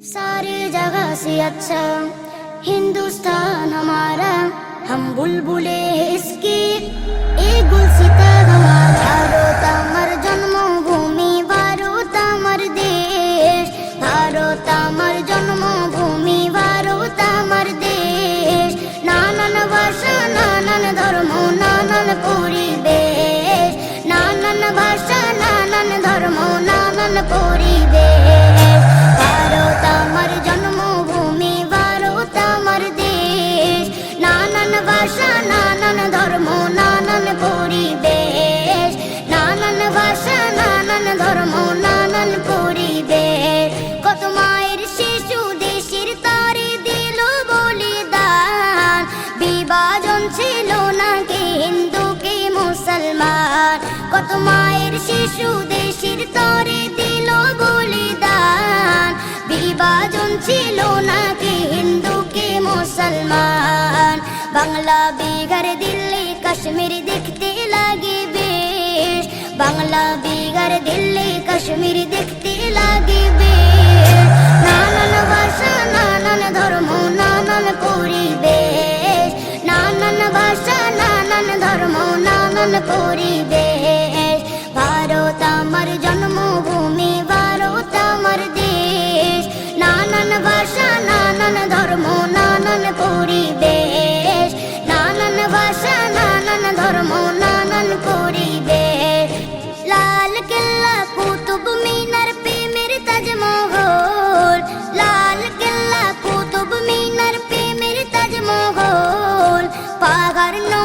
सारी जगह से अच्छा हिंदुस्तान हमारा हम बुलबुले इसकी ভাষা, নানান ধর্ম, নানান পরিবেশ। নানান ভাষা, নানান ধর্ম, নানান পরিবেশ। কত মায়ের শিশু দেশের তারে দিল বলিদান। বিভাজন ছিল না কে হিন্দু, কে মুসলমান। কত মায়ের শিশু দেশের তরে দিল বলিদান। বিভাজন ছিল না কে বাংলা বিহার দিল্লি, কাশ্মীর দেখতে লাগে বেশ বাংলা বিহার দিল্লি, কাশ্মীর দেখতে লাগে বেশ নানান ভাষা, নানান ধর্ম, নানান পরিবেশ। নানান ভাষা, নানান ধর্ম, নানান পরিবেশ। I got enough.